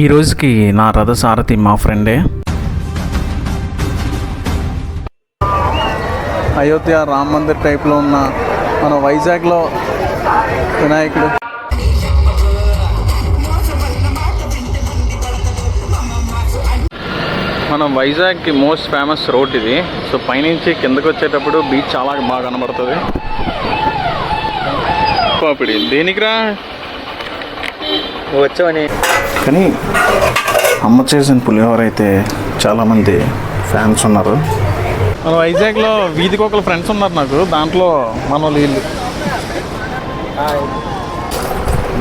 ఈ రోజుకి నా రథసారథి మా ఫ్రెండే. అయోధ్య రామ్ మందిర్ టైప్లో ఉన్న మన వైజాగ్లో వినాయకుడు. మనం వైజాగ్కి మోస్ట్ ఫేమస్ రోడ్ ఇది. సో పైనుంచి కిందకు వచ్చేటప్పుడు బీచ్ చాలా బాగా కనబడుతుంది. పాపిడి దేనికిరా? వచ్చామని కానీ అమ్మ చేసిన పులిహోర అయితే చాలామంది ఫ్యాన్స్ ఉన్నారు. మన వైజాగ్లో వీధికి ఒకరు ఫ్రెండ్స్ ఉన్నారు నాకు. దాంట్లో మన వాళ్ళు. వీళ్ళు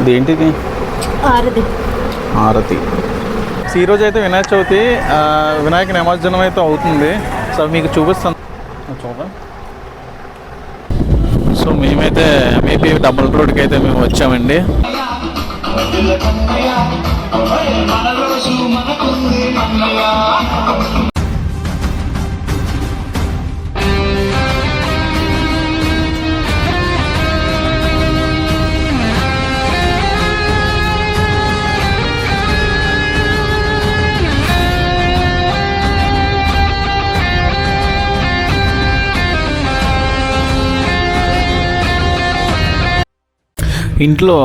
ఇదేంటిది? ఆరతి. సో ఈరోజు అయితే వినాయక చవితి ఆ, వినాయక నిమజ్జనం అయితే అవుతుంది. సో మీకు చూపిస్తాను. చూద్దాం. సో మేమైతే మేబీ డబుల్ రోడ్కి అయితే మేము వచ్చామండి. మనలో మనకుంది మన్నయ్య ఇంట్లో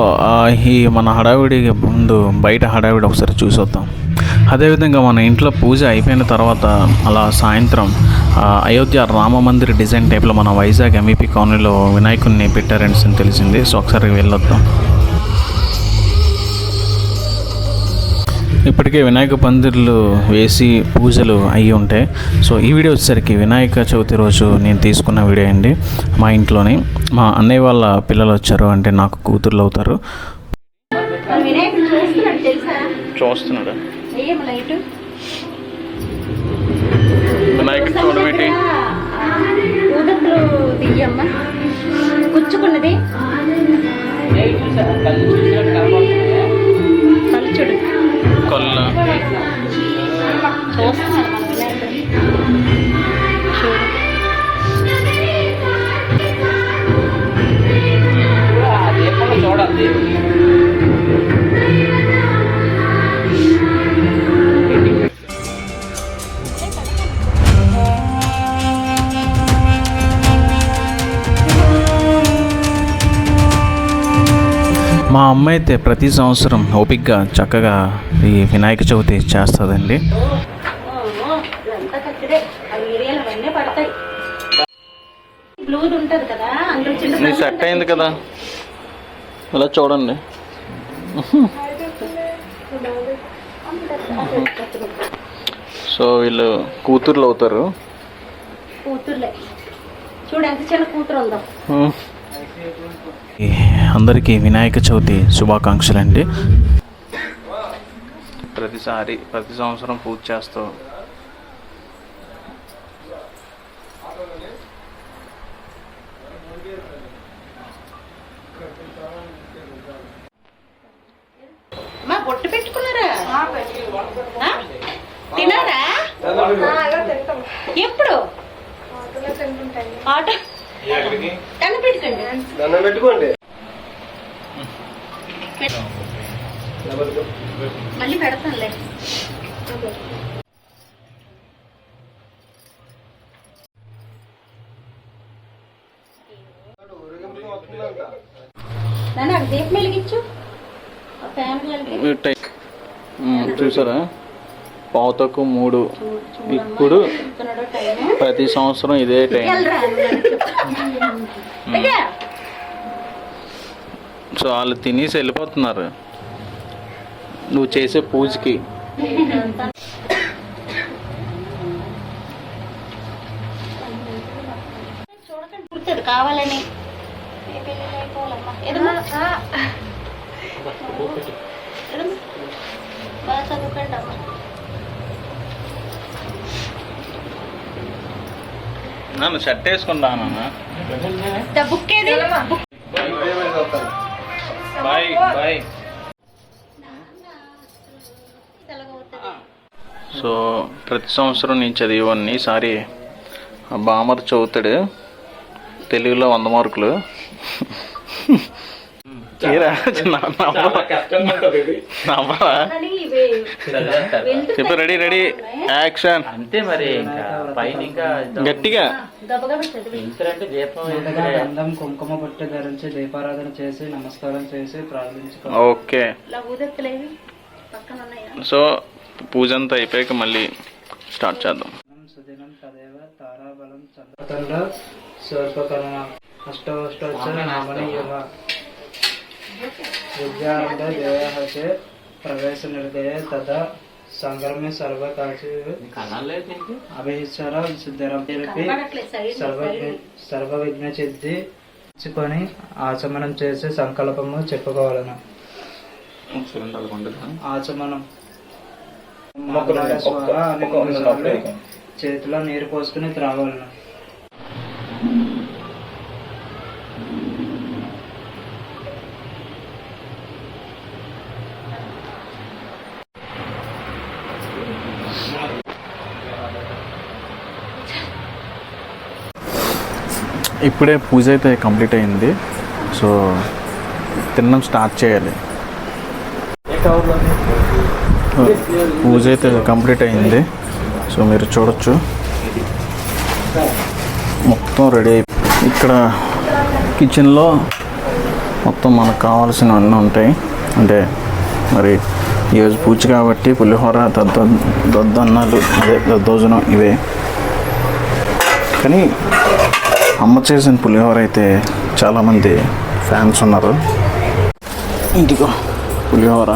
ఈ మన హడావిడి ముందు బయట హడావిడి ఒకసారి చూసొద్దాం. అదేవిధంగా మన ఇంట్లో పూజ అయిపోయిన తర్వాత అలా సాయంత్రం అయోధ్య రామ మందిర్ డిజైన్ టైప్లో మన వైజాగ్ ఎంఈపీ కాలనీలో వినాయకుడిని పెట్టారని తెలిసింది. సో ఒకసారి వెళ్ళొద్దాం. ఇప్పటికే వినాయక పందిర్లు వేసి పూజలు అయ్యి ఉంటాయి సో ఈ వీడియో వచ్చేసరికి వినాయక చవితి రోజు నేను తీసుకున్న వీడియో అండి మా ఇంట్లోని. మా అన్నయ్య వాళ్ళ పిల్లలు వచ్చారు అంటే నాకు కూతుర్లు అవుతారు. చూస్తున్నాడు? కూర్చుకున్నది చూస్తున్నాడు అమ్మ అయితే ప్రతి సంవత్సరం ఓపిక్గా చక్కగా ఈ వినాయక చవితి చేస్తుందండి. సెట్ అయింది కదా? ఇలా చూడండి. సో వీళ్ళు కూతుర్లు అవుతారు. కూతుర్లే. చూడు ఎంత చిన్న కూతురు ఉందో. అందరికీ వినాయక చవితి శుభాకాంక్షలు అండి ప్రతిసారి ప్రతి సంవత్సరం పూజ బొట్టు పెట్టుకున్నారా? తినారా ఎప్పుడు? ఆటో దండం పెట్టుకోండి. మళ్ళీ పెడతానులే. దీపం వెలిగించు. చూసారా? తక్కువ మూడు. ఇప్పుడు. ప్రతి సంవత్సరం ఇదే టైం. సో వాళ్ళు తినేసి వెళ్ళిపోతున్నారు. నువ్వు చేసే పూజకి. కావాలని? బాగా చదువుకోండి అమ్మా. నన్ను షర్ట్ వేసుకుంటా నాన్న. ద బుక్ ఏది? Book bye bye. తెలగవుతుంది సో ప్రతి సంవత్సరం నేను చదివేవాడిని ఈసారి ఆ బామర్ చదువుతాడు. తెలుగులో వంద మార్కులు. చెప్పు రెడీ రెడీ యాక్షన్ అంతే మరి ఇంకా పైన ఇంకా గట్టిగా గంధం కుంకుమ బొట్టు ధరించి దీపారాధన చేసి నమస్కారం చేసి ప్రార్థించుకో ఓకే సో పూజ అంతా అయిపోయాక మళ్ళీ స్టార్ట్ చేద్దాం సుదినం తదేవ తారాబలం చంద్రతండ నామని యువ ప్రవేశ నిర్దయ తదా సంగ్రమే సర్వకాచి కనబడట్లేదు సైడ్ సర్వ సర్వ విఘ్న సిద్ధి ఇచ్చుకొని ఆచమనం. చేసి సంకల్పము చెప్పుకోవాలను ఆచమనం చేతిలో నీరు పోసుకుని త్రాగలను ఇప్పుడే పూజ అయితే కంప్లీట్ అయింది. సో తినడం స్టార్ట్ చేయాలి. పూజ అయితే కంప్లీట్ అయింది. సో మీరు చూడొచ్చు. మొత్తం రెడీ అయి ఇక్కడ కిచెన్లో మొత్తం మనకు కావాల్సినవన్నీ ఉంటాయి. అంటే మరి ఈరోజు పూజ కాబట్టి పులిహోర దద్ద దద్దన్నాలు అదే దద్దోజనం ఇవే. కానీ అమ్మ చేసిన పులిహోర అయితే చాలామంది ఫ్యాన్స్ ఉన్నారు. ఇంటికో పులిహోర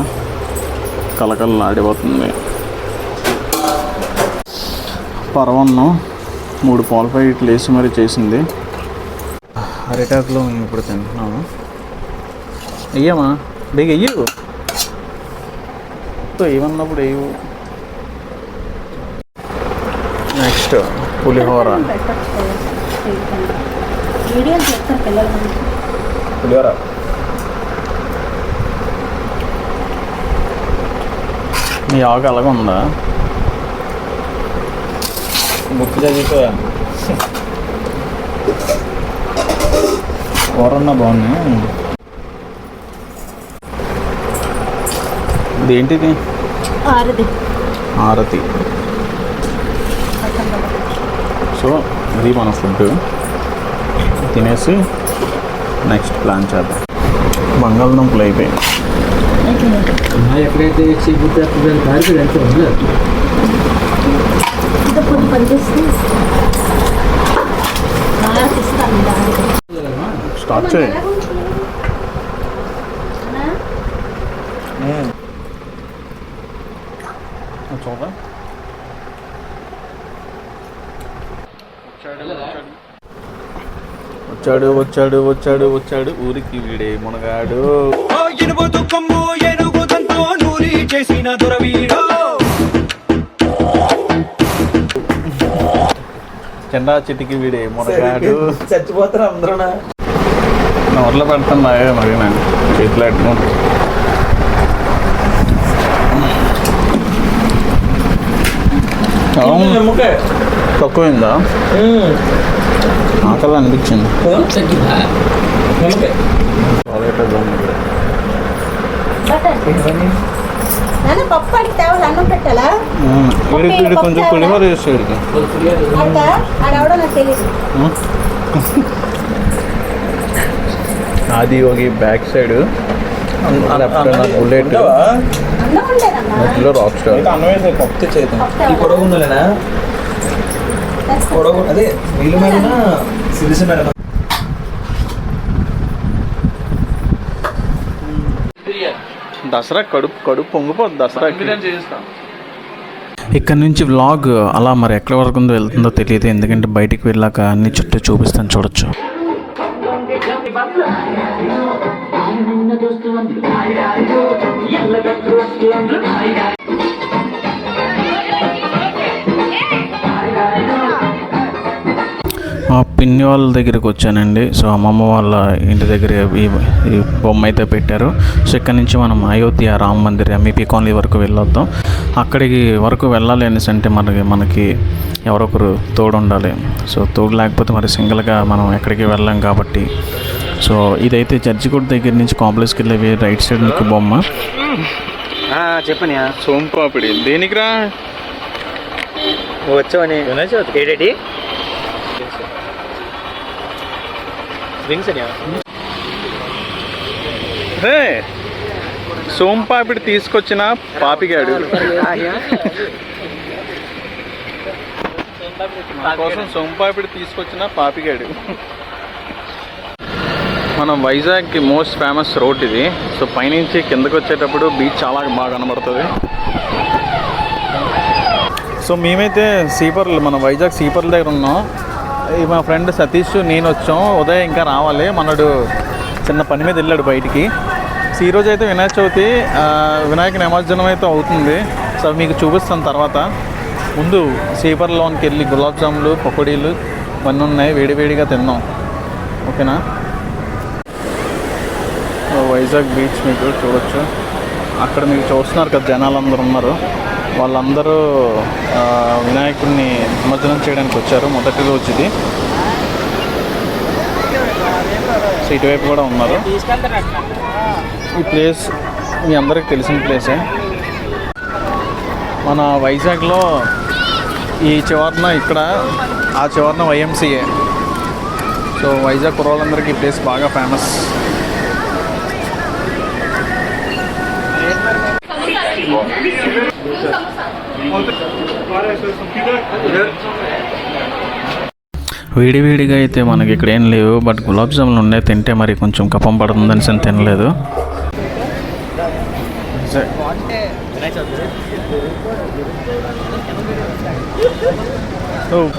కలకల ఆడిపోతుంది. పరవన్నం మూడు పాల ప్యాకెట్లు వేసి మరీ చేసింది. అరిటాకులో మేము ఇప్పుడు తింటున్నాము. వెయ్యమా బేగ వెయ్యు. ఏమన్నప్పుడు వేయవు నెక్స్ట్ పులిహోర. వీడియోలు చేస్తారు పిల్లల పులిహోర. మీ ఆకు అలాగే ఉందా? ముక్కు చదివిపోయా? కూరన్నా బాగుంది. ఇదేంటిది? ఆరుది ఆరతి. సో ఇది మన ఫుడ్ తినేసి నెక్స్ట్ ప్లాన్ చేద్దాం. బంగాళదుంపలు అయిపోయాయి ఎక్కడైతే దానికి ఎంత ఉంది? స్టార్ట్ చేయి. చూద్దాం. వచ్చాడు వచ్చాడు వచ్చాడు వచ్చాడు. ఊరికి వీడే మునగాడు. చేసిన చెండా చిటికి వీడే మునగాడు. చచ్చిపోతారు అందరూ నవర్లో పెడతాను బాగా మరి నేను చేతిలో పెట్టుకో అవును. తక్కువైందా? ఆకలి అనిపించింది. వీడికి కొంచెం పులిహోర Adi Yogi back side. Bullet. మధ్యలో రాక్ స్టార్. ఈ పొడవు ఉన్నలేనా పొడవు అదే సిరిసి దసరా కడుపు కడుపు పొంగిపోద్ది దసరా ఇక్కడ నుంచి వ్లాగ్ అలా మరి ఎక్కడి వరకు ఉందో వెళ్తుందో తెలియదు. ఎందుకంటే బయటికి వెళ్ళాక అన్ని చుట్టూ చూపిస్తాను చూడొచ్చు. మా పిన్ని వాళ్ళ దగ్గరికి వచ్చానండి. సో అమ్మమ్మ వాళ్ళ ఇంటి దగ్గర ఈ ఈ బొమ్మ అయితే పెట్టారు. సో ఇక్కడ నుంచి మనం అయోధ్య రామ మందిర్ ఎంఈపీ కాలనీ వరకు వెళ్ళొద్దాం. అక్కడికి వరకు వెళ్ళాలి అనేసి అంటే మనకి మనకి ఎవరొకరు తోడు ఉండాలి సో తోడు లేకపోతే మరి సింగిల్గా మనం ఎక్కడికి వెళ్ళాం కాబట్టి. సో ఇదైతే చర్చికోట దగ్గర నుంచి కాంప్లెక్స్కి వెళ్ళే రైట్ సైడ్ మీకు బొమ్మ. చెప్పని సోంపాపిడి. దేనికిరా? వచ్చావని ఏడేటి? హే సోంపాపిడి తీసుకొచ్చిన పాపిగాడు. నా కోసం సోంపాపిడి తీసుకొచ్చిన పాపిగాడు. మనం వైజాగ్కి మోస్ట్ ఫేమస్ రోడ్ ఇది. సో పైనుంచి కిందకు వచ్చేటప్పుడు బీచ్ చాలా బాగా కనబడుతుంది. సో మేమైతే సీపర్లు మన వైజాగ్ సీపర్ల దగ్గర ఉన్నాం. మా ఫ్రెండ్ సతీష్ నేను వచ్చాం. ఉదయం ఇంకా రావాలి. మనడు చిన్న పని మీద వెళ్ళాడు బయటికి. సో ఈరోజు అయితే వినాయక చవితి వినాయక నిమజ్జనం అయితే అవుతుంది. సో మీకు చూపిస్తాను తర్వాత. ముందు సీపర్లోనికి వెళ్ళి గులాబ్ జాములు పకోడీలు ఇవన్నీ ఉన్నాయి. వేడివేడిగా తిన్నాం. ఓకేనా? వైజాగ్ బీచ్ మీకు చూడొచ్చు. అక్కడ మీకు చూస్తున్నారు కదా జనాలు అందరు ఉన్నారు. వాళ్ళందరూ వినాయకుడిని నిమజ్జనం చేయడానికి వచ్చారు మొదటి రోజు ఇది సో ఇటువైపు కూడా ఉన్నారు. ఈ ప్లేస్ మీ అందరికి తెలిసిన ప్లేసే. మన వైజాగ్లో ఈ చివరన ఇక్కడ ఆ చివరన వైఎంసీఏ సో వైజాగ్ కుర్రోళ్ళందరికీ ఈ ప్లేస్ బాగా ఫేమస్. వేడివేడిగా అయితే మనకి ఇక్కడ ఏం లేవు బట్ గులాబ్ జాములు ఉన్నాయి తింటే మరి కొంచెం కఫం పడుతుందని సరే తినలేదు.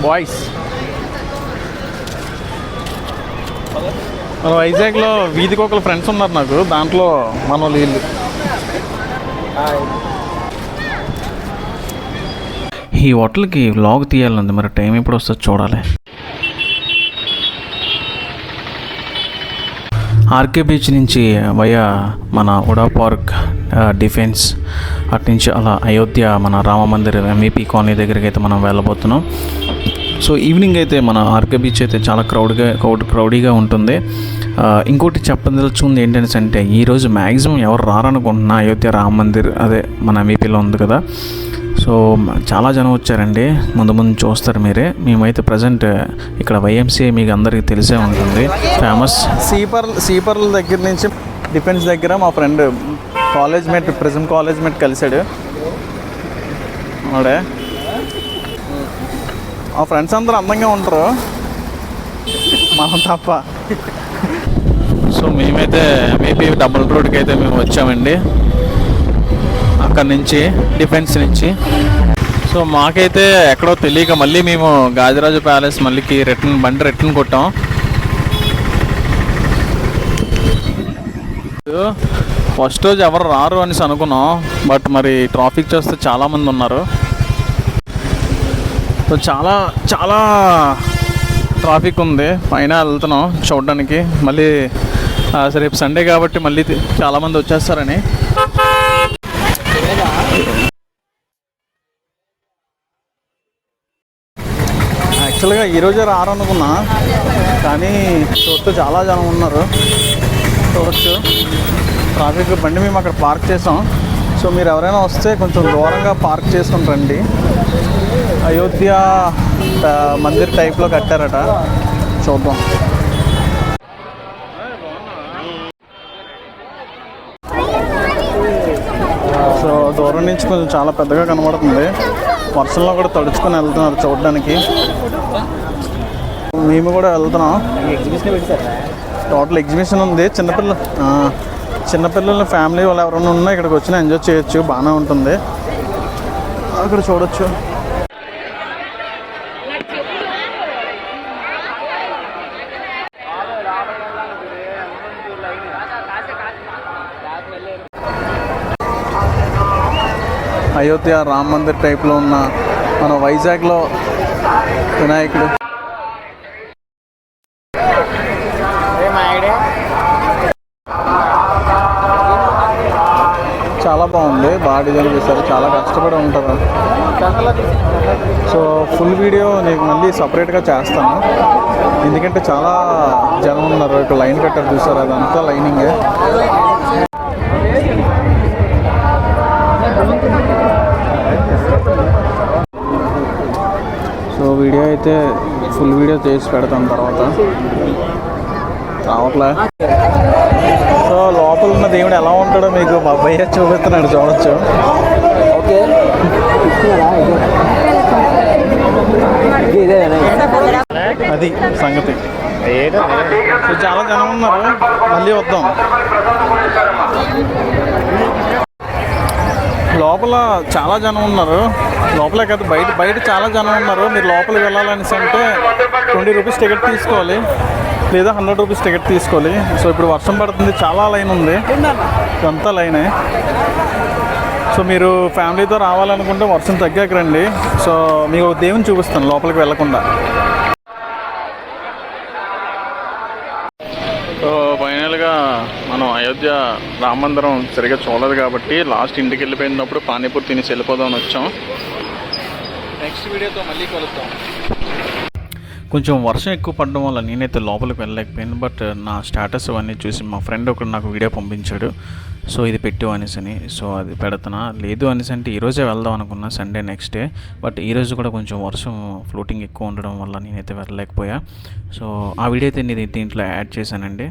బాయ్స్ మన వైజాగ్లో వీధికి ఒకరు ఫ్రెండ్స్ ఉన్నారు నాకు దాంట్లో మన వాళ్ళు. వీళ్ళు ఈ హోటల్కి లాగ్ తీయాలంది. మరి టైం ఎప్పుడు వస్తుంది చూడాలి. ఆర్కే బీచ్ నుంచి వయా మన ఉడా పార్క్ డిఫెన్స్ అటు నుంచి అలా అయోధ్య మన రామ మందిర్ ఎంఈపీ కాలనీ దగ్గరికి అయితే మనం వెళ్ళబోతున్నాం. సో ఈవినింగ్ అయితే మన ఆర్కే బీచ్ అయితే చాలా క్రౌడ్గా క్రౌడ్ క్రౌడీగా ఉంటుంది. ఇంకోటి చెప్పదలుచుకుంది ఏంటంటే అంటే ఈరోజు మ్యాక్సిమం ఎవరు రారనుకుంటున్నా అయోధ్య రామ మందిర్ అదే మన ఎంఈపీలో ఉంది కదా. సో చాలా జనం వచ్చారండి. ముందు ముందు చూస్తారు మీరే. మేమైతే ప్రజెంట్ ఇక్కడ వైఎంసీఏ మీకు అందరికీ తెలిసే ఉంటుంది. ఫేమస్ సీపర్ సీపర్ల దగ్గర నుంచి డిఫెన్స్ దగ్గర మా friend college mate prism college mate కలిశాడు. వాడే మా ఫ్రెండ్స్ అందరూ అందంగా ఉంటారు. మనం తప్ప. సో మేమైతే మేబీ డబుల్ రోడ్కి అయితే మేము వచ్చామండి. అక్కడి నుంచి డిఫెన్స్ నుంచి. సో మాకైతే ఎక్కడో తెలియక మళ్ళీ మేము గాజరాజు ప్యాలెస్ మళ్ళీకి రిటర్న్ బండి రిటర్న్ కొట్టాం. ఫస్ట్ రోజు ఎవరు రారు అనేసి అనుకున్నాం బట్ మరి ట్రాఫిక్ చూస్తే చాలామంది ఉన్నారు. సో చాలా చాలా ట్రాఫిక్ ఉంది. పైన వెళ్తున్నాం చూడడానికి. మళ్ళీ రేపు సండే కాబట్టి మళ్ళీ చాలామంది వచ్చేస్తారని. యాక్చువల్గా ఈరోజే రారనుకున్నా. కానీ చూస్తూ చాలా జనం ఉన్నారు. చూడొచ్చు. ట్రాఫిక్ బండి మేము అక్కడ పార్క్ చేసాం. సో మీరు ఎవరైనా వస్తే కొంచెం దూరంగా పార్క్ చేసుకుని రండి. అయోధ్య మందిర్ టైప్లో కట్టారట. చూద్దాం. సో దూరం నుంచి కొంచెం చాలా పెద్దగా కనబడుతుంది. వర్షంలో కూడా తడుచుకొని వెళ్తున్నారు చూడడానికి. మేము కూడా వెళ్తున్నాం. టోటల్ ఎగ్జిబిషన్ ఉంది. చిన్నపిల్ల చిన్నపిల్లల ఫ్యామిలీ వాళ్ళు ఎవరైనా ఉన్నా ఇక్కడికి వచ్చినా ఎంజాయ్ చేయొచ్చు. బాగానే ఉంటుంది. అక్కడ చూడొచ్చు. అయోధ్య రామ్ మందిర్ టైప్లో ఉన్న మన వైజాగ్లో వినాయకుడు చాలా బాగుంది బాగా డిజైన్ చేశారు చాలా కష్టపడి ఉంటారు. సో ఫుల్ వీడియో నీకు మళ్ళీ సపరేట్గా చేస్తాను. ఎందుకంటే చాలా జనం ఉన్నారు. ఇక్కడ లైన్ కట్టారు చూసారు? అదంతా లైనింగే. సో వీడియో అయితే ఫుల్ వీడియో చేసి పెడతాం తర్వాత. రావట్లే. లోపల ఉన్న దేవుడు ఎలా ఉంటాడో మీకు మా అబ్బాయి చూపిస్తున్నాడు చూడొచ్చు. ఓకే. అది సంగతి. సో చాలా జనం ఉన్నారు. మళ్ళీ వద్దాం. లోపల చాలా జనం ఉన్నారు. లోపలే కాదు బయట బయట చాలా జనం ఉన్నారు. మీరు లోపలికి వెళ్ళాలనేసి అంటే ట్వంటీ రూపీస్ టికెట్ తీసుకోవాలి. లేదా హండ్రెడ్ రూపీస్ టికెట్ తీసుకోవాలి. సో ఇప్పుడు వర్షం పడుతుంది చాలా లైన్ ఉంది. ఇదంతా లైనే. సో మీరు ఫ్యామిలీతో రావాలనుకుంటే వర్షం తగ్గాక రండి. సో మీకు ఒక దేవుని చూపిస్తాను లోపలికి వెళ్ళకుండా. సో ఫైనల్గా మనం అయోధ్య రామ మందిరం సరిగా చూడలేదు కాబట్టి లాస్ట్ ఇంటికి వెళ్ళిపోయినప్పుడు పానీపూరి తినేసి వెళ్ళిపోదామని వచ్చాం. నెక్స్ట్ వీడియోతో మళ్ళీ కలుద్దాం. కొంచెం వర్షం ఎక్కువ పడడం వల్ల నేనైతే లోపలికి వెళ్ళలేకపోయాను. బట్ uh, నా స్టేటస్ అవన్నీ చూసి మా ఫ్రెండ్ ఒకడు నాకు వీడియో పంపించాడు. సో ఇది పెట్టు అనేసి అని సో అది పెడుతున్నా. లేదు అనేసి అంటే ఈరోజే వెళ్దాం అనుకున్నా సండే నెక్స్ట్ డే బట్ ఈరోజు కూడా కొంచెం వర్షం ఫ్లోటింగ్ ఎక్కువ ఉండడం వల్ల నేనైతే వెళ్ళలేకపోయా. సో ఆ వీడియో అయితే నేను దీంట్లో యాడ్ చేశానండి.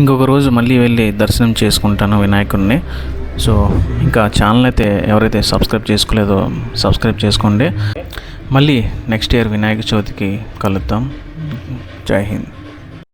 ఇంకొక రోజు మళ్ళీ వెళ్ళి దర్శనం చేసుకుంటాను వినాయకుడిని సో ఇంకా ఛానల్ అయితే ఎవరైతే సబ్స్క్రైబ్ చేసుకోలేదో సబ్స్క్రైబ్ చేసుకోండి. మళ్ళీ నెక్స్ట్ ఇయర్ వినాయక చవితికి కలుద్దాం. జై హింద్.